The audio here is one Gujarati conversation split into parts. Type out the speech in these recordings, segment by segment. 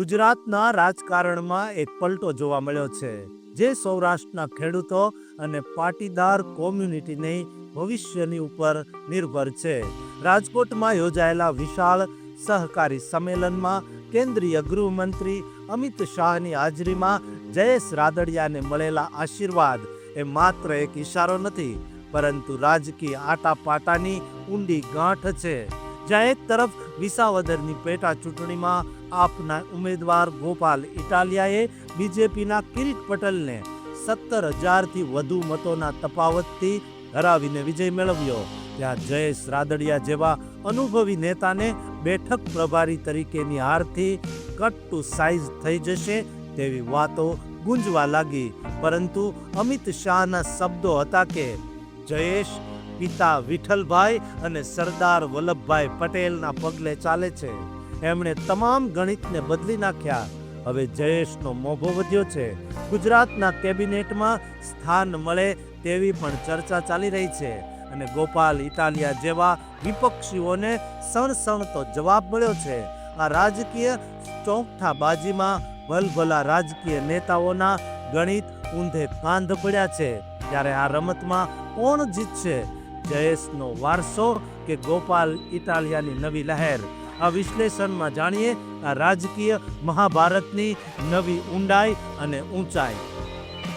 ગુજરાતના રાજકારણમાં એક પલટો જોવા મળ્યો છે, જે સૌરાષ્ટ્રના ખેડૂતો અને પાટીદાર કોમ્યુનિટીની ભવિષ્યની ઉપર નિર્ભર છે. રાજકોટમાં યોજાયેલા વિશાળ સહકારી સંમેલનમાં કેન્દ્રીય ગૃહમંત્રી અમિત શાહની હાજરીમાં જયેશ રાદડિયાને મળેલા આશીર્વાદ એ માત્ર એક ઈશારો નથી, પરંતુ રાજકીય આટાપાટાની ઊંડી ગાંઠ છે. જ્યાં એક તરફ વિસાવદરની પેટા ચૂંટણીમાં આપના ઉમેદવાર ગોપાલ ઇટાલિયાએ બીજેપીના કિરીટ પટેલને સત્તર હજારથી વધુ મતોના તફાવતથી હરાવીને વિજય મેળવ્યો. ત્યાં જયેશ રાદડિયા જેવા અનુભવી નેતાને બેઠક પ્રભારી તરીકેની હારથી કટ ટુ સાઇઝ થઈ જશે તેવી વાતો ગુંજવા લાગી. પરંતુ અમિત શાહના શબ્દો હતા કે જયેશ પિતા વિઠ્ઠલભાઈ અને સરદાર વલ્લભભાઈ પટેલના પગલે ચાલે છે. એમણે તમામ ગણિતને બદલી નાખ્યા. હવે જયેશનો મોભો વધ્યો છે. ગુજરાતના કેબિનેટમાં સ્થાન મળે તેવી પણ ચર્ચા ચાલી રહી છે અને ગોપાલ ઇટાલિયા જેવા વિપક્ષીઓને સણસણતો જવાબ મળ્યો છે. આ રાજકીય ચોકઠાબાજીમાં ભલભલા રાજકીય નેતાઓના ગણિત ઊંધે કાંધ પડ્યા છે. ત્યારે આ રમતમાં કોણ જીતશે? જયેશનો વારસો કે ગોપાલ ઇટાલિયાની નવી લહેર? આ વિશ્લેષણમાં જાણીએ આ રાજકીય મહાભારતની નવી ઊંડાઈ અને ઊંચાઈ.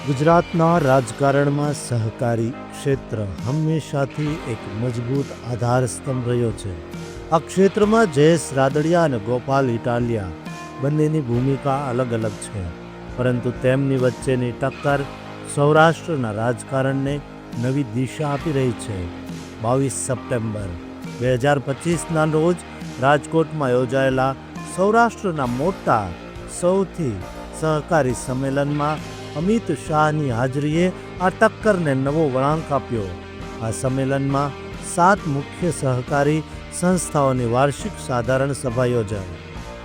ગુજરાતના રાજકારણમાં સહકારી ક્ષેત્ર હંમેશાથી એક મજબૂત આધારસ્તંભ રહ્યો છે. આ ક્ષેત્રમાં જયેશ રાદડિયા અને ગોપાલ ઇટાલિયા બંનેની ભૂમિકા અલગ અલગ છે. પરંતુ તેમની વચ્ચેની ટક્કર સૌરાષ્ટ્રના રાજકારણને નવી દિશા આપી રહી છે. બાવીસ સપ્ટેમ્બર, બે હજાર પચીસના રોજ રાજકોટમાં યોજાયેલા સૌરાષ્ટ્રના મોટા સૌથી સહકારી સંમેલનમાં અમિત શાહની હાજરીએ આ ટક્કરને નવો વળાંક આપ્યો. આ સંમેલનમાં સાત મુખ્ય સહકારી સંસ્થાઓની વાર્ષિક સાધારણ સભા યોજાઈ,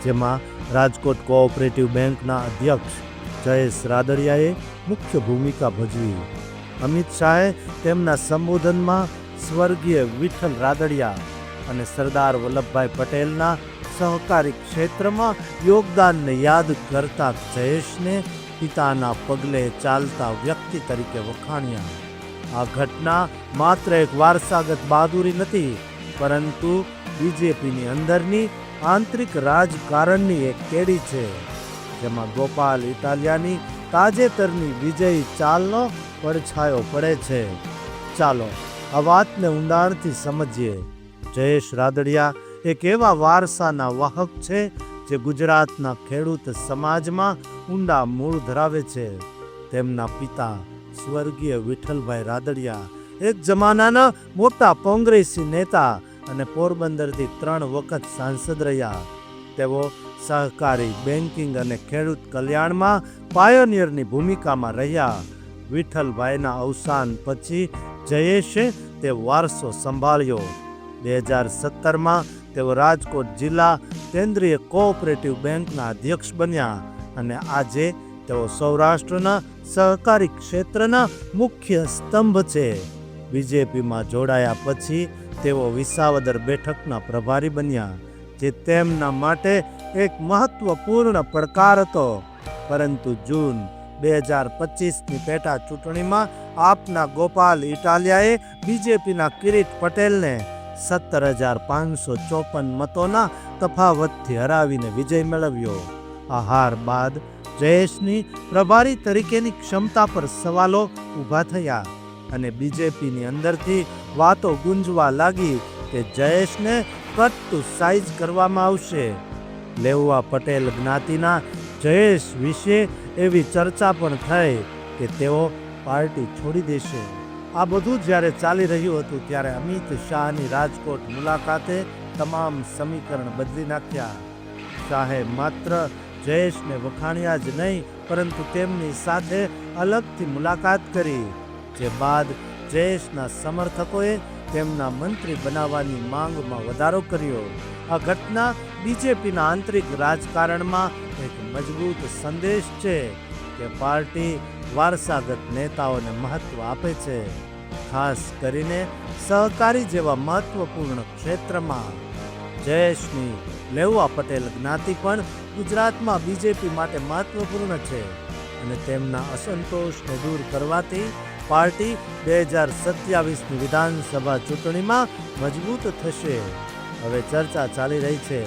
જેમાં રાજકોટ કોઓપરેટિવ બેંકના અધ્યક્ષ જયેશ રાદડિયાએ મુખ્ય ભૂમિકા ભજવી. અમિત શાહે તેમના સંબોધનમાં સ્વર્ગીય વિઠ્ઠલ રાદડિયા અને સરદાર વલ્લભભાઈ પટેલના સહકારી ક્ષેત્રમાં યોગદાનને યાદ કરતા જયેશને પિતાના પગલે ચાલતા વ્યક્તિ તરીકે વખાણ્યા. આ ઘટના માત્ર એક વારસાગત બહાદુરી નથી, પરંતુ બીજેપીની અંદરની આંતરિક રાજકારણની એક કેડી છે, જેમાં ગોપાલ ઇટાલિયાની તાજેતરની વિજયી ચાલનો પડછાયો પડે છે. ચાલો, આ વાતને ઊંડાણથી સમજીએ. જયેશ રાદડિયા એક એવા વારસાના વાહક છે, જે ગુજરાતના ખેડૂત સમાજમાં ઊંડા મૂળ ધરાવે છે. તેમના પિતા સ્વર્ગીય વિઠ્ઠલભાઈ રાદડિયા, એક જમાનાના મોટા કોંગ્રેસી નેતા અને પોરબંદરથી ત્રણ વખત સાંસદ રહ્યા. તેઓ સહકારી બેન્કિંગ અને ખેડૂત કલ્યાણમાં પાયોનિયરની ભૂમિકામાં રહ્યા. વિઠ્ઠલભાઈના અવસાન પછી જયેશે તે વારસો સંભાળ્યો. બે હજાર સત્તરમાં તેઓ રાજકોટ જિલ્લા કેન્દ્રીય કોઓપરેટિવ બેંકના અધ્યક્ષ બન્યા અને આજે તેઓ સૌરાષ્ટ્રના સહકારી ક્ષેત્રના મુખ્ય સ્તંભ છે. બીજેપીમાં જોડાયા પછી તેઓ વિસાવદર બેઠકના પ્રભારી બન્યા, જે તેમના માટે એક મહત્વપૂર્ણ પડકાર હતો. પરંતુ જૂન બે હજાર પચીસની પેટા ચૂંટણીમાં આપના ગોપાલ ઇટાલિયાએ બીજેપીના કિરીટ પટેલને સત્તર હજાર પાંચસો ચોપન મતોના તફાવતથી હરાવીને વિજય મેળવ્યો. આ હાર બાદ જયેશની પ્રભારી તરીકેની ક્ષમતા પર સવાલો ઊભા થયા અને બીજેપીની અંદરથી વાતો ગુંજવા લાગી કે જયેશને કટ ટુ સાઇઝ કરવામાં આવશે. લેવવા પટેલ જ્ઞાતિના જયેશ વિશે એવી ચર્ચા પણ થઈ કે તેઓ પાર્ટી છોડી દેશે. આ બધું જ્યારે ચાલી રહ્યું હતું ત્યારે અમિત શાહની રાજકોટ મુલાકાતે તમામ સમીકરણ બદલી નાખ્યા. શાહે માત્ર જયેશને વખાણ્યા જ નહીં, પરંતુ તેમની સાથે અલગથી મુલાકાત કરી, જે બાદ જયેશના સમર્થકોએ તેમના મંત્રી બનાવવાની માંગમાં વધારો કર્યો. આ ઘટના બીજેપીના આંતરિક રાજકારણમાં મજબૂત સંદેશ છે કે પાર્ટી વારસાગત નેતાઓને મહત્વ આપે છે, ખાસ કરીને સહકારી જેવા મહત્વપૂર્ણ ક્ષેત્રમાં. જયેશની લેવા પટેલ જ્ઞાતિ પણ ગુજરાતમાં બીજેપી માટે મહત્વપૂર્ણ છે અને તેમના અસંતોષને દૂર કરવાથી પાર્ટી બે હજાર સત્યાવીસની વિધાનસભા ચૂંટણીમાં મજબૂત થશે. હવે ચર્ચા ચાલી રહી છે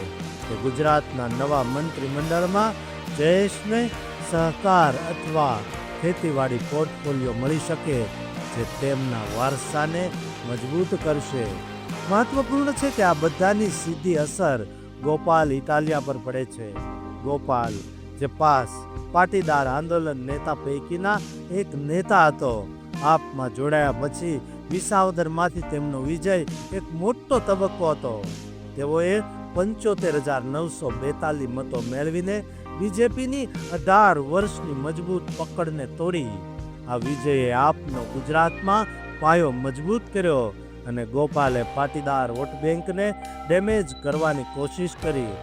કે ગુજરાતના નવા મંત્રીમંડળમાં જયેશને સહકાર અથવા ખેતીવાડી પોર્ટફોલિયો મળી શકે જે તેમના વારસાને મજબૂત કરશે. મહત્વપૂર્ણ છે કે આ બધાની સીધી અસર ગોપાલ ઇટાલિયા પર પડે છે. ગોપાલ, જે પાસ, પાટીદાર આંદોલન નેતા પૈકીના એક નેતા હતો, આપમાં જોડાયા પછી વિસાવદરમાંથી તેમનો વિજય એક મોટો તબક્કો હતો. તેઓએ પંચોતેર હજાર નવસો બેતાલીસ મતો મેળવીને બીજેપીની અઢાર વર્ષની મજબૂત પકડને તોડી. આ વિજયે આપનો ગુજરાતમાં પાયો મજબૂત કર્યો અને ગોપાલે પાટીદાર વોટ બેંકને ડેમેજ કરવાની કોશિશ કરી.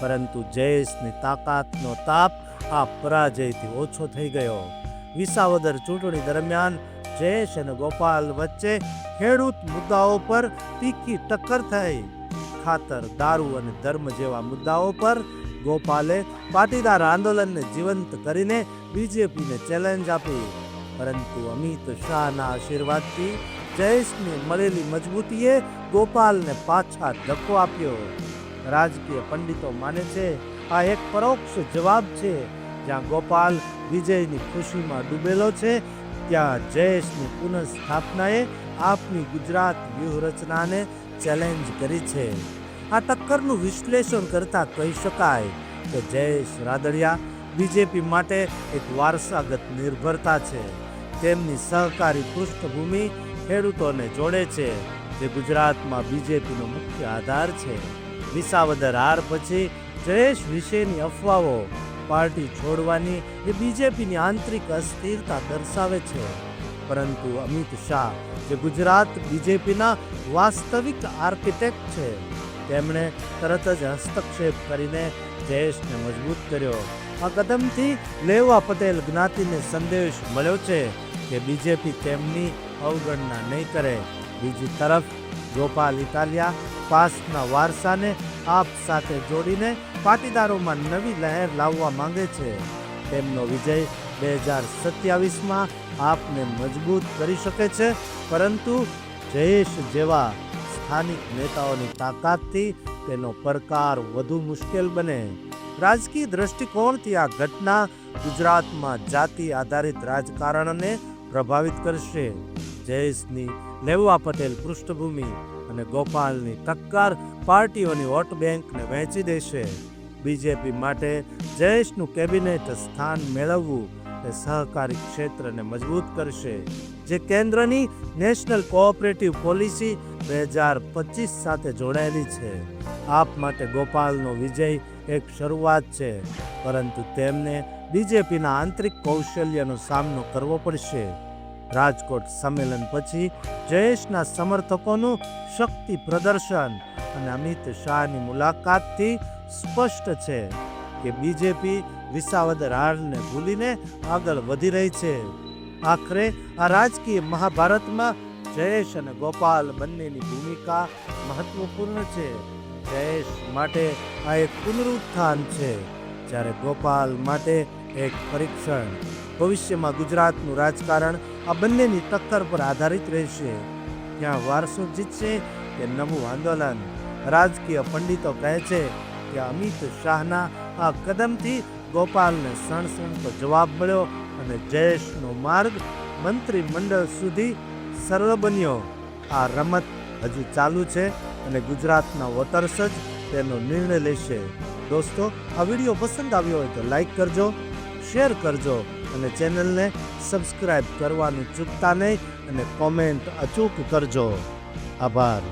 પરંતુ જયેશની તાકાતનો તાપ આ પરાજયથી ઓછો થઈ ગયો. વિસાવદર ચૂંટણી દરમિયાન જયેશ અને ગોપાલ વચ્ચે ખેડૂત મુદ્દાઓ પર તીખી ટક્કર થઈ. ખાતર, દારૂ અને ધર્મ જેવા મુદ્દાઓ પર ગોપાલે પાટીદાર આંદોલનને જીવંત કરીને બીજેપીને ચેલેન્જ આપી. પરંતુ અમિત શાહના આશીર્વાદથી જયેશને મળેલી મજબૂતીએ ગોપાલને પાછા ધક્કો આપ્યો. રાજકીય પંડિતો માને છે, આ એક પરોક્ષ જવાબ છે. જ્યાં ગોપાલ વિજયની ખુશીમાં ડૂબેલો છે, ત્યાં જયેશની પુનઃસ્થાપનાએ આપની ગુજરાત વ્યૂહરચનાને ચેલેન્જ કરી છે. આ ટક્કરનું વિશ્લેષણ કરતા કહી શકાય કે જયેશ રાદડિયા બીજેપી માટે એક વારસાગત નિર્ભરતા છે. તેમની સહકારી પૃષ્ઠભૂમિ ખેડૂતોને જોડે છે, જે ગુજરાતમાં બીજેપીનો મુખ્ય આધાર છે. વિસાવદર હાર પછી જયેશ વિશેની અફવાઓ પાર્ટી છોડવાની એ બીજેપીની આંતરિક અસ્થિરતા દર્શાવે છે. પરંતુ અમિત શાહ, જે ગુજરાત બીજેપીના વાસ્તવિક આર્કિટેક્ટ છે તેમણે તરત જ હસ્તક્ષેપ કરીને જયેશને મજબૂત કર્યો. આ કદમથી લેવા પટેલ જ્ઞાતિને સંદેશ મળ્યો છે કે બીજેપી તેમની અવગણના નહીં કરે. બીજી તરફ, ગોપાલ ઇટાલિયા પાસના વારસાને આપ સાથે જોડીને પાટીદારોમાં નવી લહેર લાવવા માંગે છે. તેમનો વિજય બે હજાર સત્યાવીસમાં આપને મજબૂત કરી શકે છે, પરંતુ જયેશ જેવા સ્થાનિક નેતાઓની તાકાતથી તેનો પડકાર વધુ મુશ્કેલ બને. રાજકીય દ્રષ્ટિકોણથી આ ઘટના ગુજરાતમાં જાતિ આધારિત રાજકારણને પ્રભાવિત કરશે. જયેશની લેવા પટેલ પૃષ્ઠભૂમિ અને ગોપાલની ટક્કર પાર્ટીઓની વોટ બેંકને વહેંચી દેશે. બીજેપી માટે જયેશનું કેબિનેટ સ્થાન મેળવવું એ સહકારી ક્ષેત્રને મજબૂત કરશે, જે કેન્દ્રની નેશનલ કોઓપરેટિવ પોલિસી બે હજાર પચીસ સાથે જોડાયેલી છે. આપ માટે ગોપાલનો વિજય એક શરૂઆત છે, પરંતુ તેમને બીજેપીના આંતરિક કૌશલ્યનો સામનો કરવો પડશે. રાજકોટ સંમેલન પછી જયેશના સમર્થકોનું શક્તિ પ્રદર્શન અને અમિત શાહની મુલાકાતથી સ્પષ્ટ છે કે બીજેપી વિસાવદર હારને ભૂલીને આગળ વધી રહી છે. આખરે આ રાજકીય મહાભારતમાં જયેશ અને ગોપાલ બંનેની ભૂમિકા મહત્વપૂર્ણ છે. જયેશ માટે આ એક પુનરુત્થાન છે. જ્યારે ગોપાલ માટે એક પરીક્ષણ. ભવિષ્યમાં ગુજરાતનું રાજકારણ આ બંનેની ટક્કર પર આધારિત રહેશે. ક્યાં વારસો જીતશે કે નવું આંદોલન? રાજકીય પંડિતો કહે છે કે અમિત શાહના આ કદમથી ગોપાલને સણસણતો જવાબ મળ્યો અને જયેશનો માર્ગ મંત્રીમંડળ સુધી સરળ બન્યો. આ રમત હજુ ચાલુ છે અને ગુજરાતના વોટર્સ જ તેનો નિર્ણય લેશે. દોસ્તો, આ વીડિયો પસંદ આવ્યો હોય તો લાઈક કરજો, શેર કરજો અને ચેનલને સબસ્ક્રાઈબ કરવાનું ચૂકતા નહીં અને કોમેન્ટ અચૂક કરજો. આભાર.